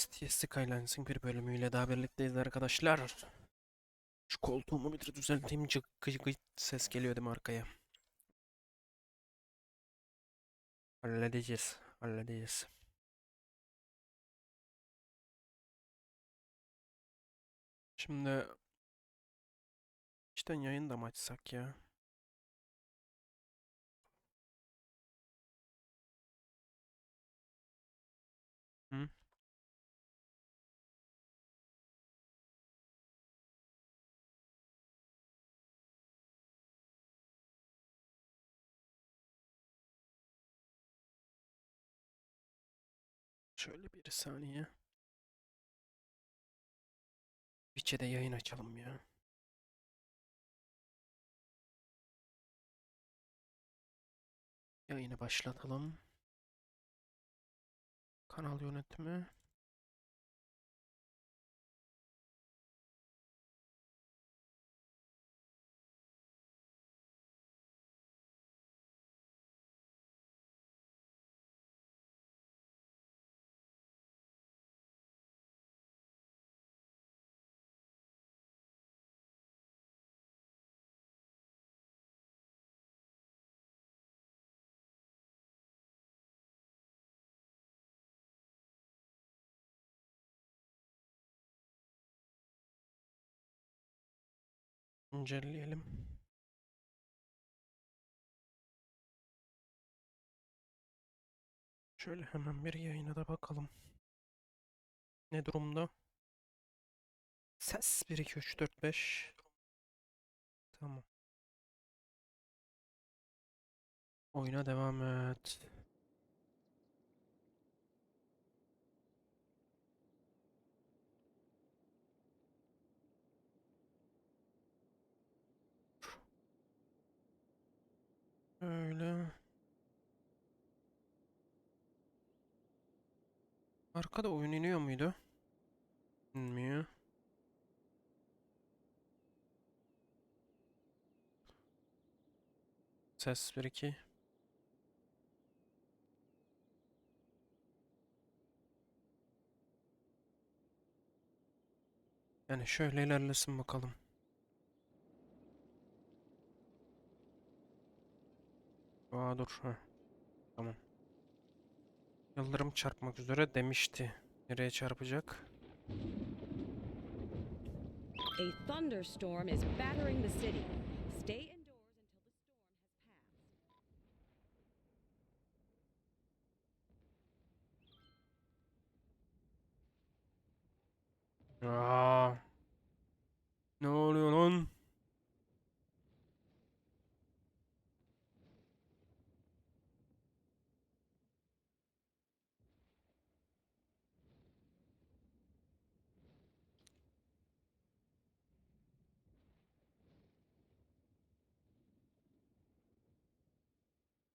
Cities Skylines'in bir bölümüyle daha birlikteyiz arkadaşlar. Şu koltuğumu bir düzelteyim. Cık gıy gıy ses geliyor değil mi arkaya? Halledeceğiz. Halledeceğiz. Şimdi işten yayın da mı açsak ya? Şöyle bir saniye. Twitch'e de yayın açalım ya. Yayını başlatalım. Kanal yönetimi. İncelleyelim. Şöyle hemen bir yayına da bakalım. Ne durumda? Ses 1 2 3 4 5. Tamam. Oyuna devam et. Öyle. Arkada oyun iniyor muydu? İnmiyor. Ses 1 2. Yani şöyle ilerlesin bakalım. Aa dur. Heh. Tamam. Yıldırım çarpmak üzere demişti. Nereye çarpacak? A thunderstorm is battering the city. Stay indoors until the storm has passed. Aa. Ne oluyor lan?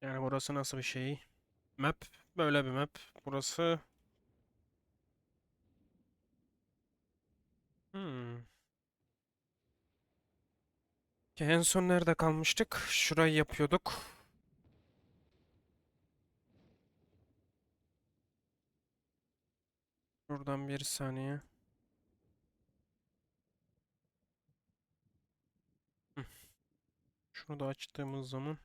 Yani burası nasıl bir şey? Map böyle bir map. Burası Hmm. En son nerede kalmıştık? Şurayı yapıyorduk. Şuradan bir saniye. Şunu da açtığımız zaman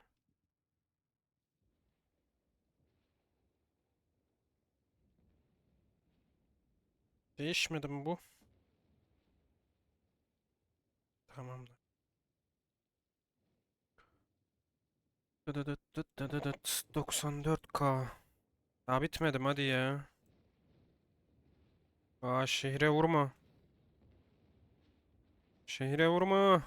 değişmedi mi bu? Tamamdır. Dıdıdıt dıt dıdıdıt. 94K. Daha bitmedim hadi ya. Aa şehre vurma. Şehre vurma.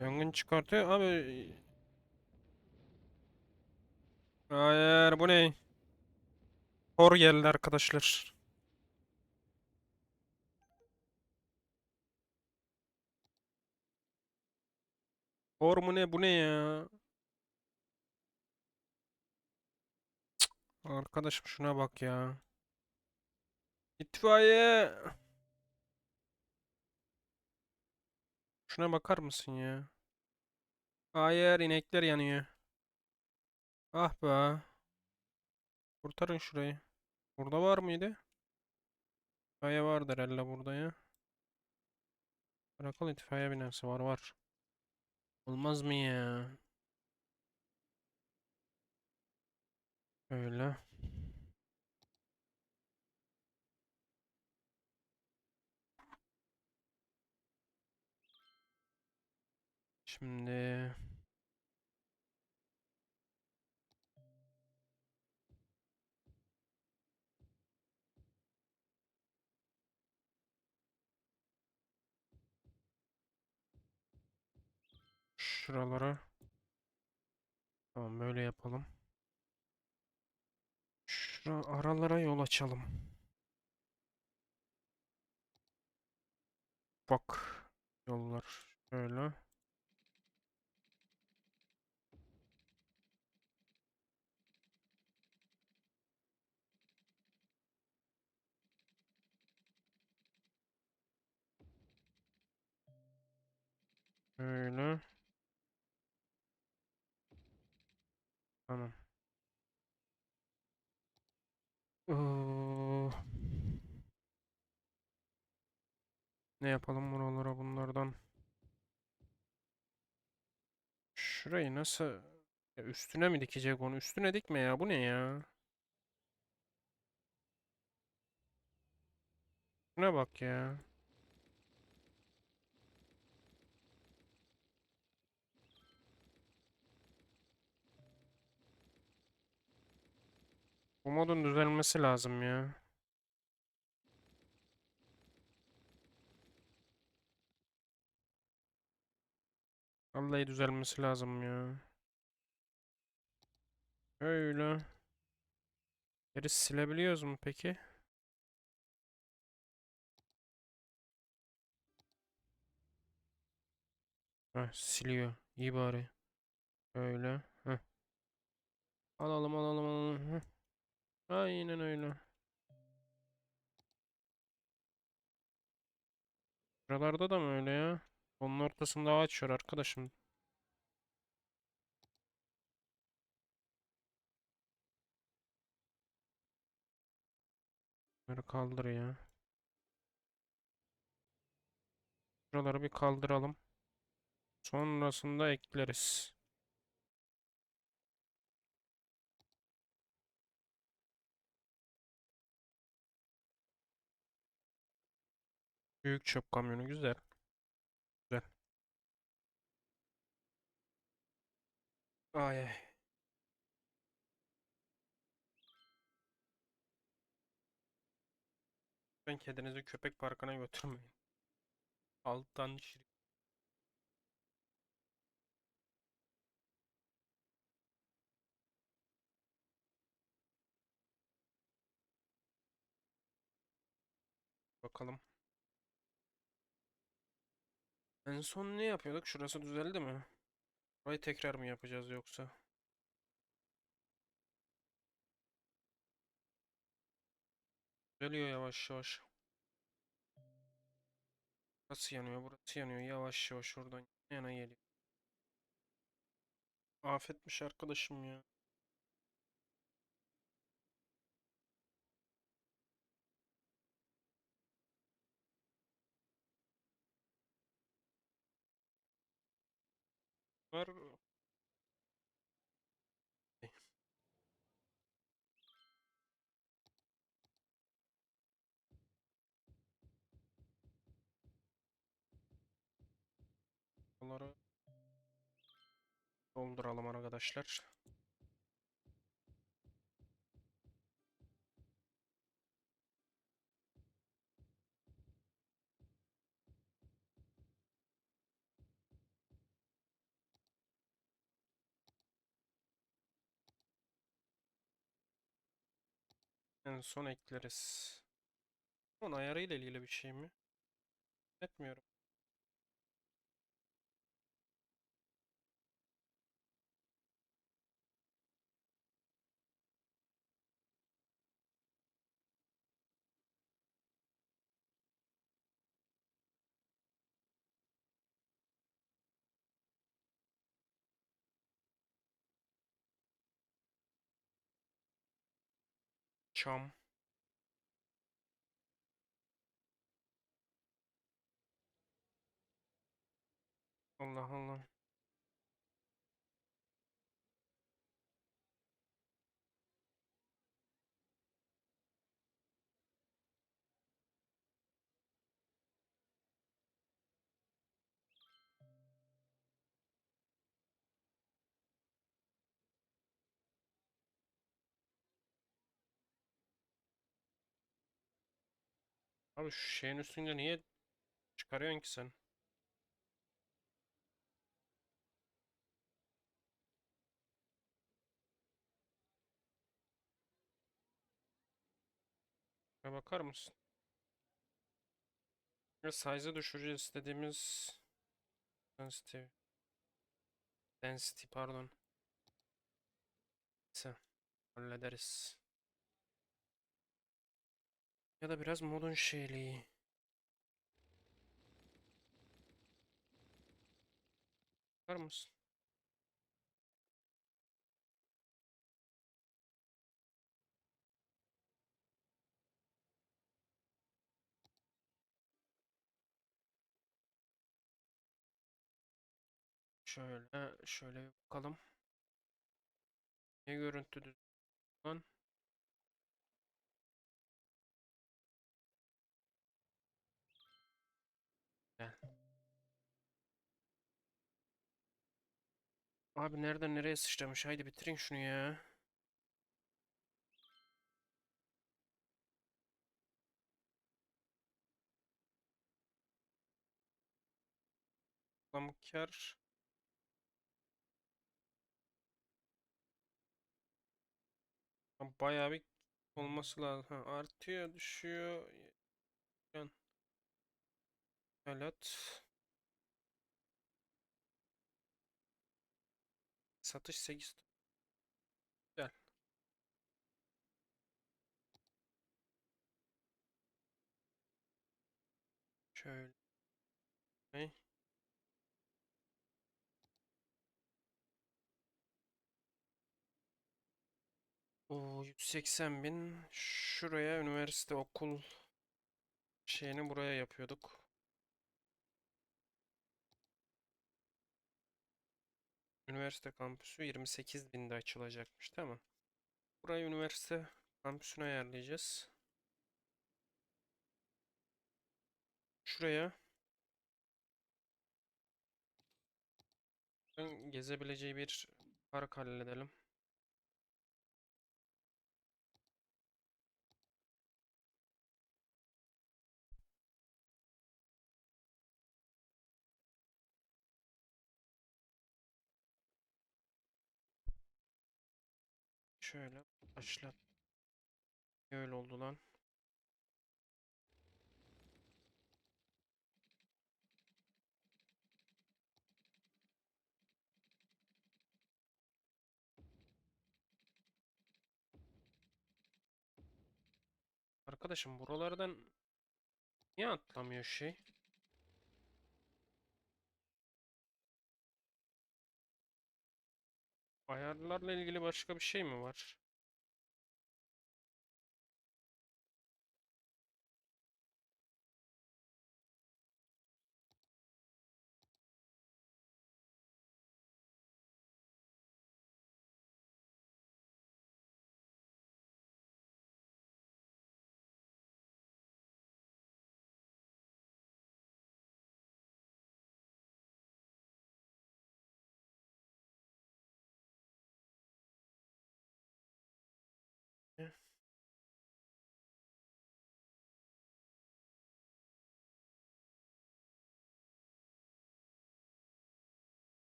Yangın çıkartıyor abi. Hayır bu ne? Hor geldi arkadaşlar. Hor mu ne bu ne ya? Arkadaşım şuna bak ya. İtfaiye. Şuna bakar mısın ya? Hayır inekler yanıyor. Ah be. Kurtarın şurayı. Burada var mıydı? İtfaiye vardır herhalde burada ya. Karakol itfaiye binası var var. Olmaz mı ya? Öyle. Şimdi şuralara Tamam böyle yapalım. Şura aralara yol açalım. Bak yollar şöyle. Öyle. Tamam. Ne yapalım buralara bunlardan? Şurayı nasıl ya üstüne mi dikecek onu? Üstüne dikme ya. Bu ne ya? Şuna bak ya. Modun düzelmesi lazım ya. Vallahi düzelmesi lazım ya. Öyle. Geri silebiliyoruz mu peki? Heh, siliyor. İyi bari. Öyle. Heh. Alalım alalım alalım. Heh. Aynen öyle. Buralarda da mı öyle ya? Onun ortasında ağaç var arkadaşım. Bunları kaldır ya. Buraları bir kaldıralım. Sonrasında ekleriz. Büyük çöp kamyonu güzel. Güzel. Ay ay. Ben kedinizi köpek parkına götürmeyin. Alttan şirin. Bakalım. En son ne yapıyorduk? Şurası düzeldi mi? Burayı tekrar mı yapacağız yoksa? Düzeliyor yavaş yavaş. Burası yanıyor, burası yanıyor. Yavaş yavaş oradan yana geliyor. Afetmiş arkadaşım ya. Var. Bunları dolduralım arkadaşlar. En son ekleriz. Onun ayarıyla ilgili bir şey mi? Etmiyorum. Çam. Allah Allah. Abi şu şeyin üstünde niye çıkarıyorsun ki sen? Şuna bakar mısın? Ve size'ı düşüreceğiz istediğimiz density. Density pardon. Neyse hallederiz. Ya da biraz modun şeyliği. Bakar mısın? Şöyle, şöyle bakalım. Ne görüntü düz- Abi nereden nereye sıçramış? Haydi bitirin şunu ya. Toplam kar. Ha, Bayağı bir olması lazım. Ha, artıyor, düşüyor. Yan. Satış 8. Güzel. Şöyle. Ne? Oo, 180 bin. Şuraya üniversite okul şeyini buraya yapıyorduk. Üniversite kampüsü 28 binde açılacakmış tamam. Burayı üniversite kampüsüne ayarlayacağız. Şuraya gezebileceği bir park halledelim. Şöyle başlat. Öyle oldu lan. Arkadaşım buralardan niye atlamıyor şey? Ayarlarla ilgili başka bir şey mi var?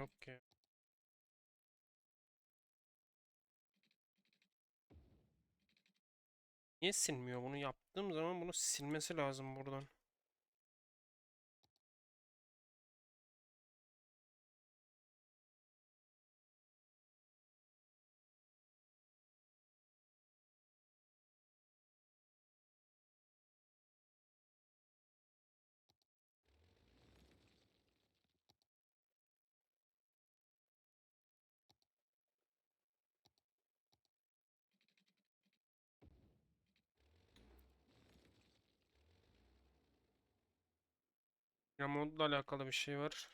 Yok ki. Niye silmiyor? Bunu yaptığım zaman bunu silmesi lazım buradan. Ya modla alakalı bir şey var.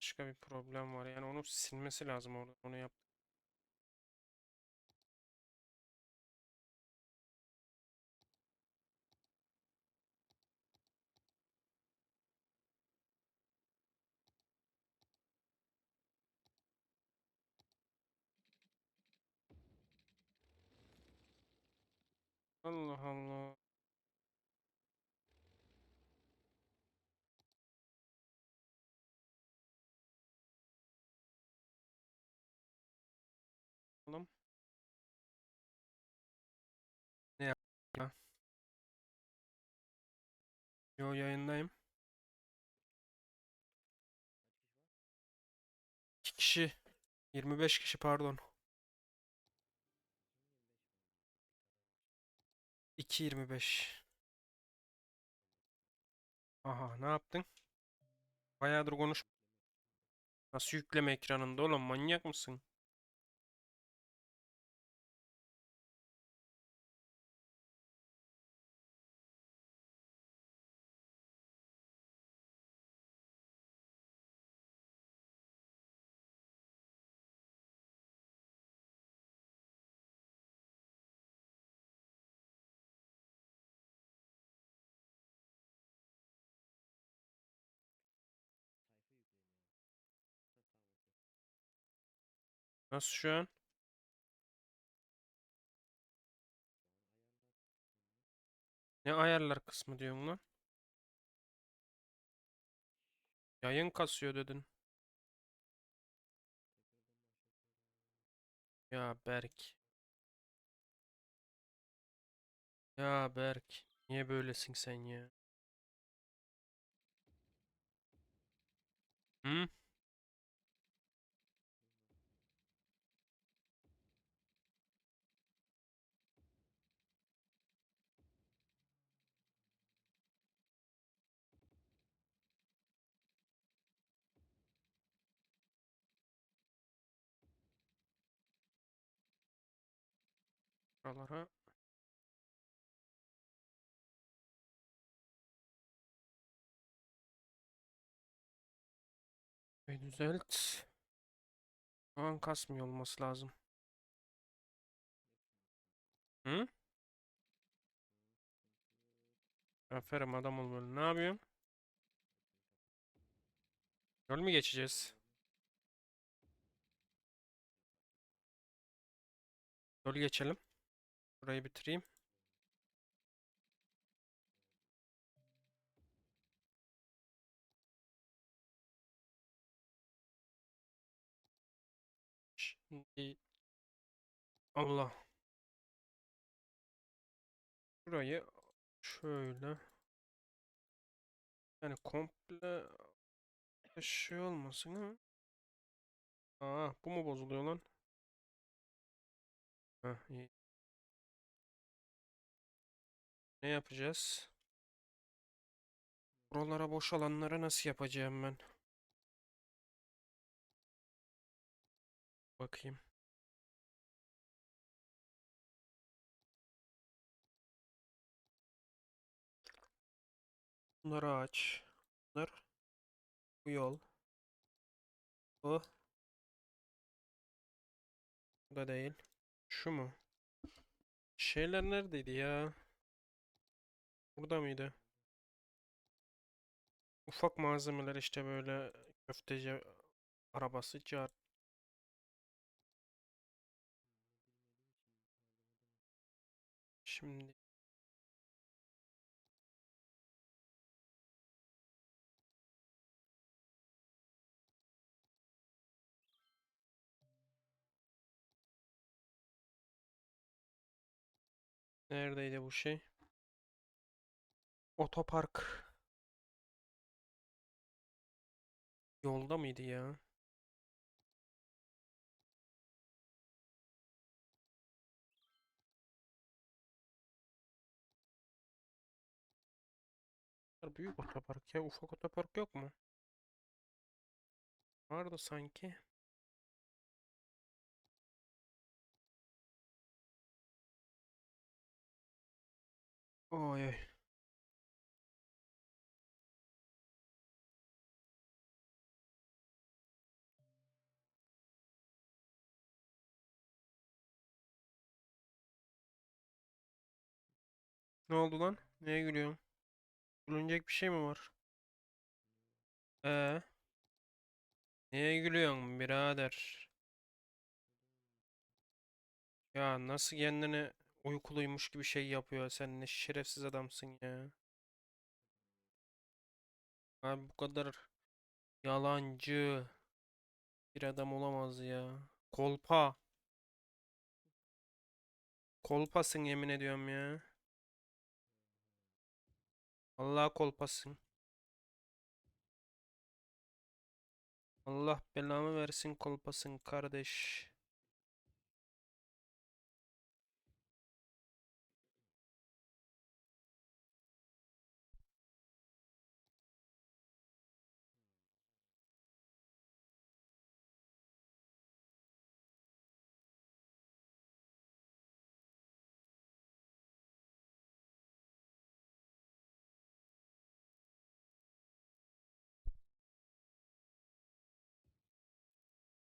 Başka bir problem var. Yani onu silmesi lazım orada. Onu yap. Allah Allah. Oğlum. Ne yap ya? Yo yayındayım. İki kişi. 25 kişi pardon. 2.25. Aha ne yaptın? Bayağıdır konuş. Nasıl yükleme ekranında oğlum manyak mısın? Nasıl şu an? Ne ayarlar kısmı diyorsun lan? Yayın kasıyor dedin. Ya Berk. Ya Berk. Niye böylesin sen ya? Hı? Buralara. Ve düzelt. An kasmıyor olması lazım. Hı? Aferin adam ol. Ne yapıyorsun? Yol mu geçeceğiz? Yol geçelim. Burayı bitireyim. Şimdi Allah. Burayı şöyle yani komple şey olmasın ama. Aa bu mu bozuluyor lan? Heh, iyi. Ne yapacağız? Buralara boş alanları nasıl yapacağım ben? Bakayım. Bunları aç. Bunlar bu yol. Bu. Bu da değil. Şu mu? Şeyler neredeydi ya? Burada mıydı? Ufak malzemeler işte böyle köfteci arabası car. Şimdi Neredeydi bu şey? Otopark. Yolda mıydı ya? Büyük otopark ya. Ufak otopark yok mu? Vardı sanki. Oy oy. Ne oldu lan? Neye gülüyorsun? Gülünecek bir şey mi var? Ee? Neye gülüyorsun birader? Ya nasıl kendini uykuluymuş gibi şey yapıyor? Sen ne şerefsiz adamsın ya. Abi bu kadar yalancı bir adam olamaz ya. Kolpa. Kolpasın yemin ediyorum ya. Allah kolpasın. Allah belamı versin kolpasın kardeş.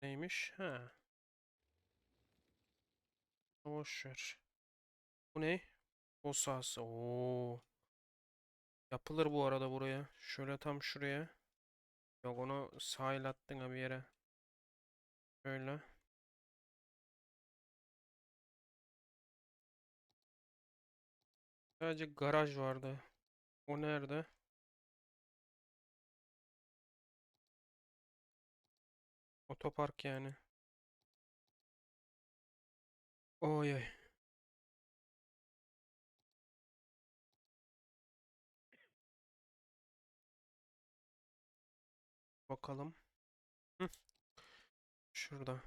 Neymiş? Ha. Boş. Bu ne? O sahası. Oo. Yapılır bu arada buraya. Şöyle tam şuraya. Yok onu sahil attın ha bir yere. Şöyle. Sadece garaj vardı. O nerede? Otopark yani. Oy oy. Bakalım. Hı. Şurada.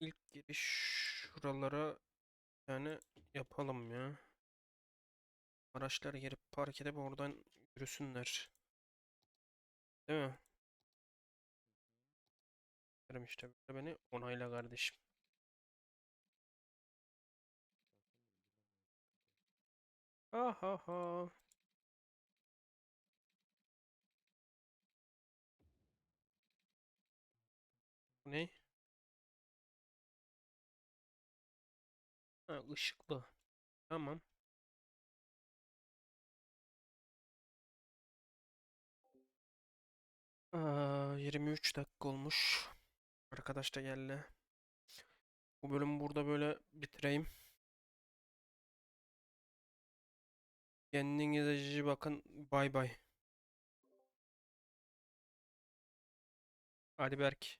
İlk giriş şuralara yani yapalım ya. Araçlar gelip park edip oradan yürüsünler. Değil mi? Derim işte böyle beni onayla kardeşim. Ha ha ha. Bu ne? Ha ışıklı. Tamam. Aa, 23 dakika olmuş. Arkadaş da geldi. Bu bölümü burada böyle bitireyim. Kendinize iyi bakın. Bay bay. Hadi Berk.